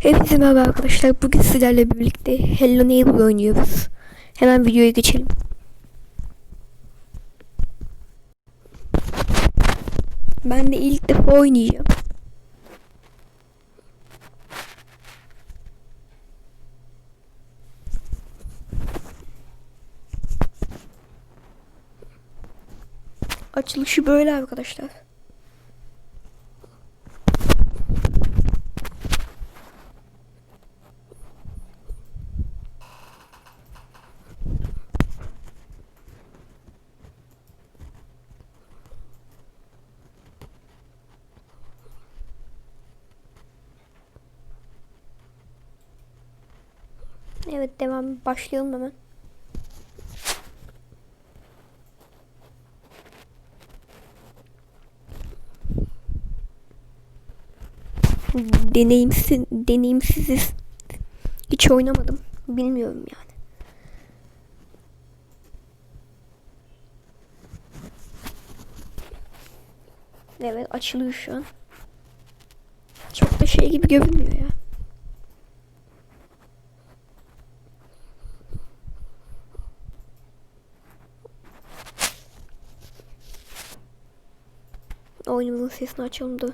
Hepinize merhaba arkadaşlar. Bugün sizlerle birlikte Hello Neighbor oynuyoruz. Hemen videoya geçelim. Ben de ilk defa oynayacağım. Açılışı böyle arkadaşlar. Evet devam başlayalım hemen. Deneyimsiz, deneyimsiziz. Hiç oynamadım. Bilmiyorum yani. Evet açılıyor şu an. Çok da şey gibi görünmüyor ya. Oyunumuzun sesini açalım da.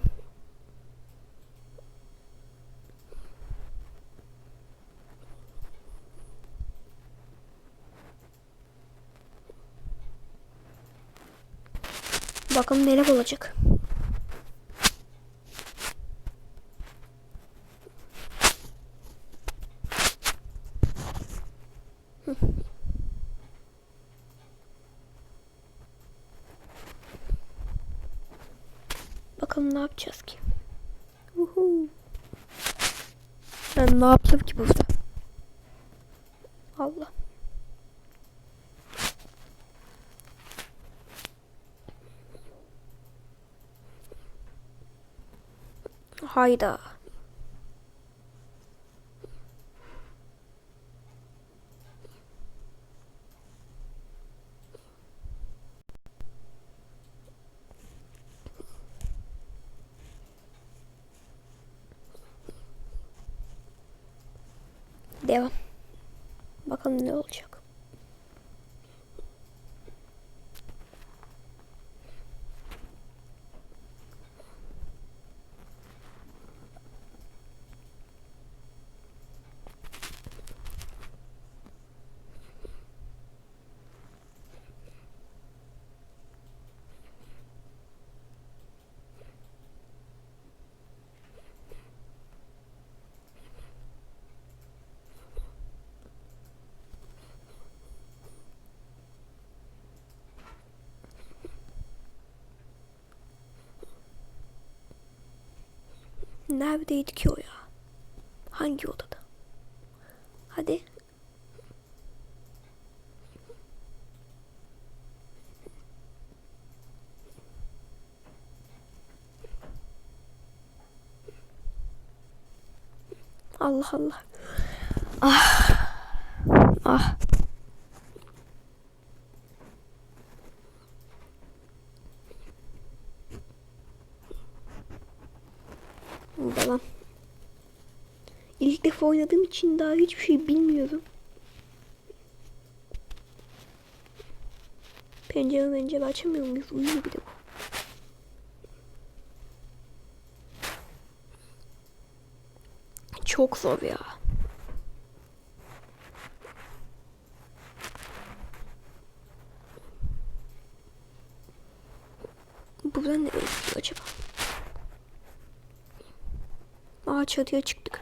Bakalım neler olacak. Bakalım ne yapacağız ki? Uhu. Ben ne yaptım ki burada? Allah. Hayda. Devam. Bakalım ne olacak. Neredeydi ki o ya? Hangi odada? Hadi. Allah Allah. Ah. Ah. Devam. İlk defa oynadığım için daha hiçbir şey bilmiyorum. Pencere pencere açamıyor muyuz? Uyuyor bir de bu. Çok zor ya. Buradan nereye gidiyor acaba? Aa çatıya çıktık.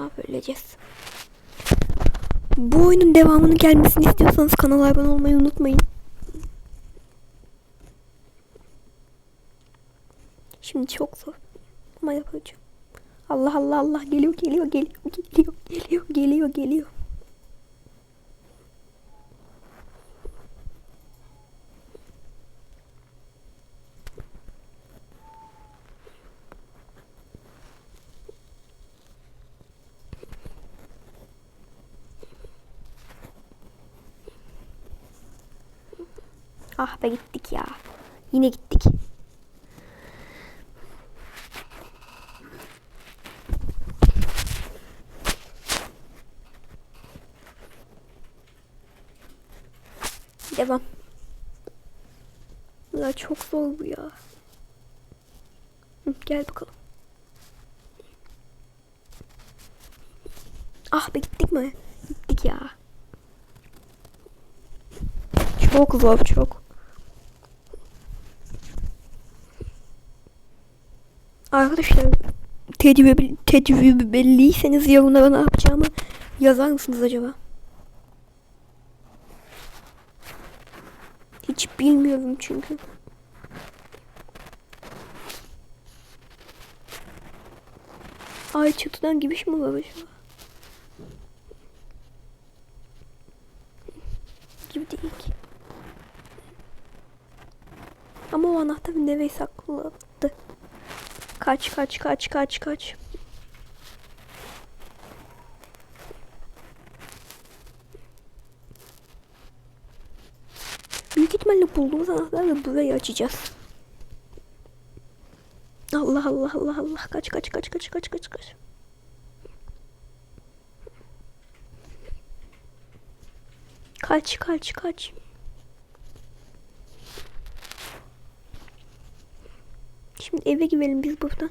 Ne yapabileceğiz. Bu oyunun devamının gelmesini istiyorsanız kanala abone olmayı unutmayın. Şimdi çok zor. Ama yapacağım. Allah Allah Allah geliyor geliyor geliyor geliyor geliyor geliyor geliyor. Ah be gittik ya. Yine gittik. Devam. Ya çok zor bu ya. Gel bakalım. Ah be gittik mi? Gittik ya. Çok zor çok. Arkadaşlar tecrübe, tecrübeliyseniz yorumlara ne yapacağımı yazar mısınız acaba? Hiç bilmiyorum çünkü. Ay çatıdan gibiş mi var acaba? Gibi değil ki. Ama o anahtar nereye sakladı? Kaç kaç kaç kaç kaç. Büyük ihtimalle bulduğumuz anahtarla burayı açacağız. Allah Allah Allah Allah kaç kaç kaç kaç kaç kaç kaç. Kaç kaç kaç. Şimdi eve gidelim biz buradan.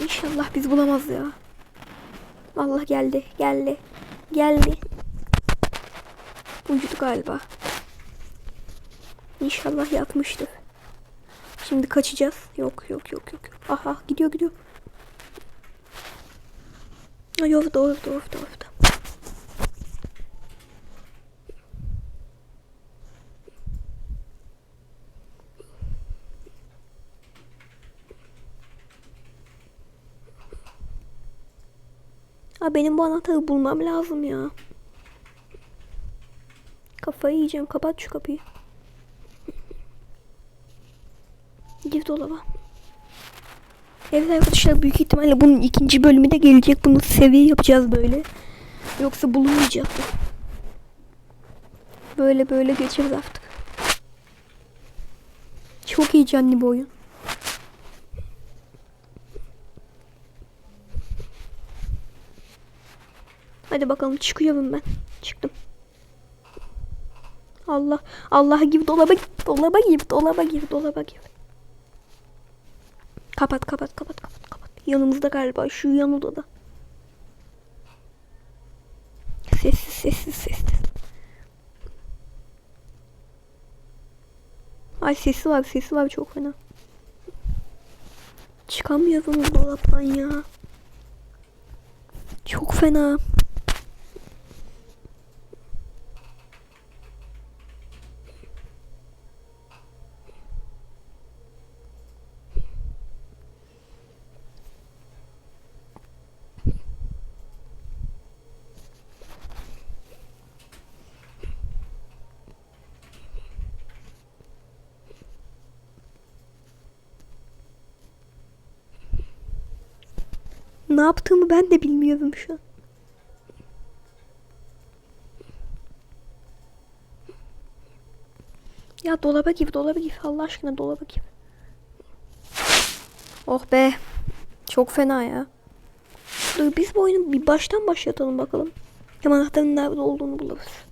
İnşallah biz bulamaz ya. Allah geldi, geldi, geldi. Uyudu galiba. İnşallah yatmıştır. Şimdi kaçacağız. Yok yok yok yok. Aha gidiyor gidiyor. Ay orada orada orada orada. Ha benim bu anahtarı bulmam lazım ya. Kafayı yiyeceğim. Kapat şu kapıyı. Gir dolaba. Evet arkadaşlar büyük ihtimalle bunun ikinci bölümü de gelecek. Bunu seviye yapacağız böyle. Yoksa bulunmayacak. Böyle böyle geçeriz artık. Çok heyecanlı bir oyun. Hadi bakalım çıkıyorum ben. Çıktım. Allah Allah gibi dolaba gir, dolaba gir, dolaba gir, dolaba gir. Kapat kapat kapat kapat kapat. Yanımızda galiba şu yan odada. Sessiz sessiz sessiz. Ay sesi var sesi var çok fena. Çıkamıyorum dolaptan ya. Çok fena. Ne yaptığımı ben de bilmiyorum şu an. Ya dolaba gir, dolaba gir. Allah aşkına dolaba gir. Oh be. Çok fena ya. Dur biz bu oyunu bir baştan başlatalım bakalım. Hem anahtarın nerede olduğunu buluruz.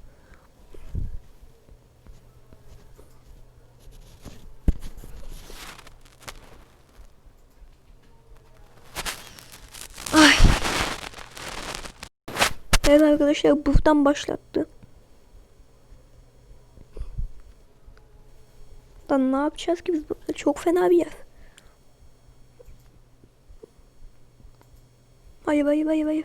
Ay. Evet arkadaşlar buradan başlattı. Lan ne yapacağız ki biz burada? Çok fena bir yer. Hayır hayır hayır hayır.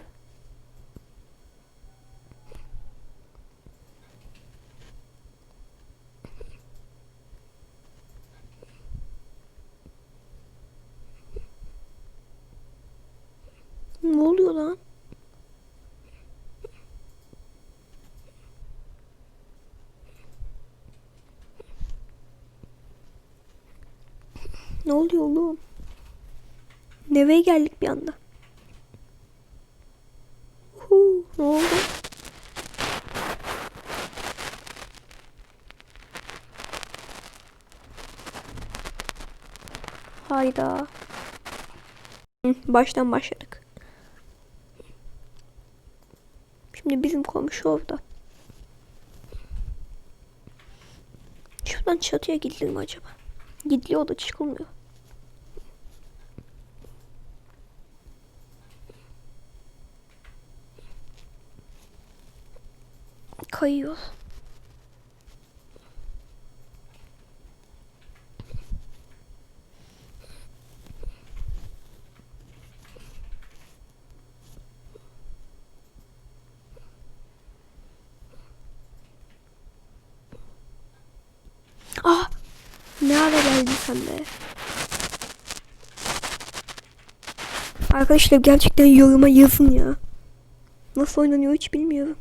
Ne oluyor lan? Ne oluyor oğlum? Nereye geldik bir anda? Huu, ne oldu? Hayda. Baştan başladık. Şimdi bizim komşu orada. Şuradan çatıya gidilir acaba? Gidiliyor da çıkılmıyor. Kayıyor. Ah! Ne ara geldin sen be? Arkadaşlar gerçekten yoruma yazın ya. Nasıl oynanıyor hiç bilmiyorum.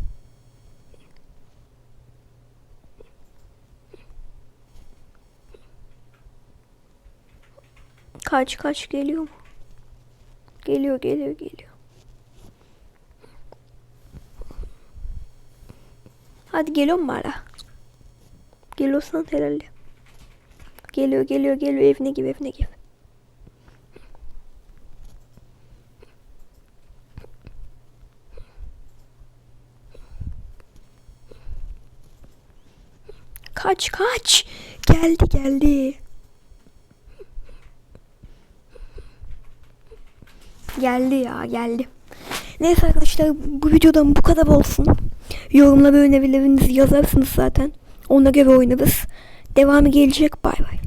Kaç kaç geliyor mu? Geliyor geliyor geliyor. Hadi geliyor mu hala? Geliyorsan herhalde. Geliyor geliyor geliyor evine gibi evine gibi. Kaç kaç. Geldi geldi. Geldi ya geldi. Neyse arkadaşlar bu videodan bu kadar olsun. Yorumlara önerilerinizi yazarsınız zaten. Ona göre oynarız. Devamı gelecek. Bay bay.